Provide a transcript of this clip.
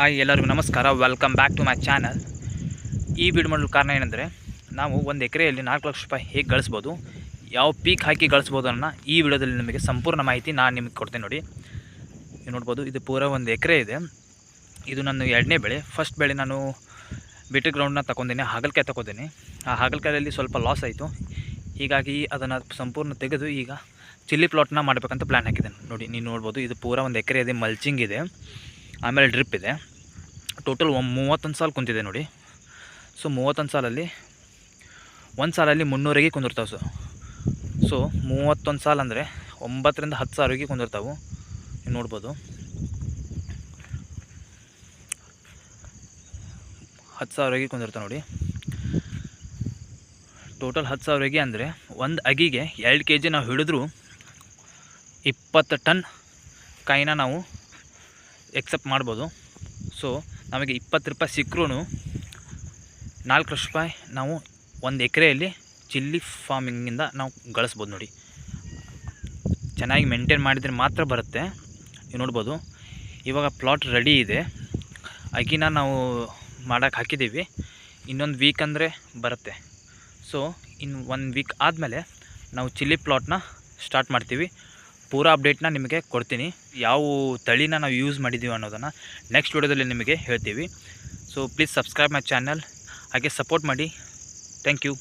Hi ಎಲ್ಲರಿಗೂ ನಮಸ್ಕಾರ. Welcome back to my channel ಈ ವಿಡಿಯೋ ಮಾಡಲು ಕಾರಣ ಏನಂದರೆ, ನಾವು ಒಂದು ಎಕರೆಯಲ್ಲಿ ನಾಲ್ಕು ಲಕ್ಷ ರೂಪಾಯಿ ಹೇಗೆ ಗಳಿಸ್ಬೋದು, ಯಾವ ಪೀಕ್ ಹಾಕಿ ಗಳಿಸ್ಬೋದು ಅನ್ನೋ ಈ ವಿಡಿಯೋದಲ್ಲಿ ನಿಮಗೆ ಸಂಪೂರ್ಣ ಮಾಹಿತಿ ನಾನು ನಿಮಗೆ ಕೊಡ್ತೇನೆ ನೋಡಿ. ನೀವು ನೋಡ್ಬೋದು, ಇದು ಪೂರ ಒಂದು ಎಕರೆ ಇದೆ. ಇದು ನನ್ನ ಎರಡನೇ ಬೆಳೆ. ಫಸ್ಟ್ ಬೆಳೆ ನಾನು ಬಿಟ್ರ್ ಗ್ರೌಂಡ್ನ ತಗೊಂಡಿನಿ, ಹಾಗಲಕಾಯಿ ತಗೊಂಡಿನಿ. ಆ ಹಾಗಲಕಾಯಲ್ಲಿ ಸ್ವಲ್ಪ ಲಾಸ್ ಆಯಿತು. ಹೀಗಾಗಿ ಅದನ್ನು ಸಂಪೂರ್ಣ ತೆಗೆದು ಈಗ ಚಿಲ್ಲಿ ಪ್ಲಾಟ್ನ ಮಾಡಬೇಕಂತ ಪ್ಲ್ಯಾನ್ ಹಾಕಿದ್ದೇನೆ. ನೋಡಿ ನೀವು ನೋಡ್ಬೋದು, ಇದು ಪೂರ ಒಂದು ಎಕರೆ ಇದೆ ಮಲ್ಚಿಂಗ್ ಇದೆ. ಆಮೇಲೆ ಡ್ರಿಪ್ ಇದೆ. ಟೋಟಲ್ ಒಂದು ಮೂವತ್ತೊಂದು ಸಾಲ ಕುಂತಿದೆ ನೋಡಿ. ಸೊ ಮೂವತ್ತೊಂದು ಸಾಲಲ್ಲಿ, ಒಂದು ಸಾಲಲ್ಲಿ ಮುನ್ನೂರಿಗೆ ಕುಂದಿರ್ತಾವೆ ಸೊ ಸೊ ಮೂವತ್ತೊಂದು ಸಾಲ ಅಂದರೆ ಒಂಬತ್ತರಿಂದ ಹತ್ತು ಸಾವಿರಗೆ ಕುಂದಿರ್ತಾವೆ. ನೀವು ನೋಡ್ಬೋದು. ಹತ್ತು ಸಾವಿರಗೆ ಕುಂದಿರ್ತಾವೆ ನೋಡಿ. ಟೋಟಲ್ ಹತ್ತು ಸಾವಿರಗೆ ಅಂದರೆ ಒಂದು ಅಗಿಗೆ ಎರಡು ಕೆ ಜಿ ನಾವು ಹಿಡಿದ್ರೂ ಇಪ್ಪತ್ತು ಟನ್ ಕಾಯಿನ ನಾವು ಎಕ್ಸೆಪ್ಟ್ ಮಾಡ್ಬೋದು. ಸೊ ನಮಗೆ ಇಪ್ಪತ್ತು ರೂಪಾಯಿ ಸಿಕ್ಕರೂ ನಾಲ್ಕು ಲಕ್ಷ ರೂಪಾಯಿ ನಾವು ಒಂದು ಎಕರೆಯಲ್ಲಿ ಚಿಲ್ಲಿ ಫಾರ್ಮಿಂಗಿಂದ ನಾವು ಗಳಿಸ್ಬೋದು ನೋಡಿ. ಚೆನ್ನಾಗಿ ಮೇಂಟೈನ್ ಮಾಡಿದರೆ ಮಾತ್ರ ಬರುತ್ತೆ. ನೀವು ನೋಡ್ಬೋದು, ಇವಾಗ ಪ್ಲಾಟ್ ರೆಡಿ ಇದೆ. ಅಗಿನ ನಾವು ಮಾಡೋಕ್ಕೆ ಹಾಕಿದ್ದೀವಿ. ಇನ್ನೊಂದು ವೀಕ್ ಅಂದರೆ ಬರುತ್ತೆ. ಸೊ ಇನ್ನು ಒಂದು ವೀಕ್ ಆದಮೇಲೆ ನಾವು ಚಿಲ್ಲಿ ಪ್ಲಾಟ್ನ ಸ್ಟಾರ್ಟ್ ಮಾಡ್ತೀವಿ. ಪೂರಾ ಅಪ್ಡೇಟ್ನ ನಿಮಗೆ ಕೊಡ್ತೀನಿ. ಯಾವ ತಳಿನ ನಾವು ಯೂಸ್ ಮಾಡಿದ್ದೀವಿ ಅನ್ನೋದನ್ನು ನೆಕ್ಸ್ಟ್ ವಿಡಿಯೋದಲ್ಲಿ ನಿಮಗೆ ಹೇಳ್ತೀವಿ. So please subscribe my channel ಹಾಗೆ ಸಪೋರ್ಟ್ ಮಾಡಿ. Thank you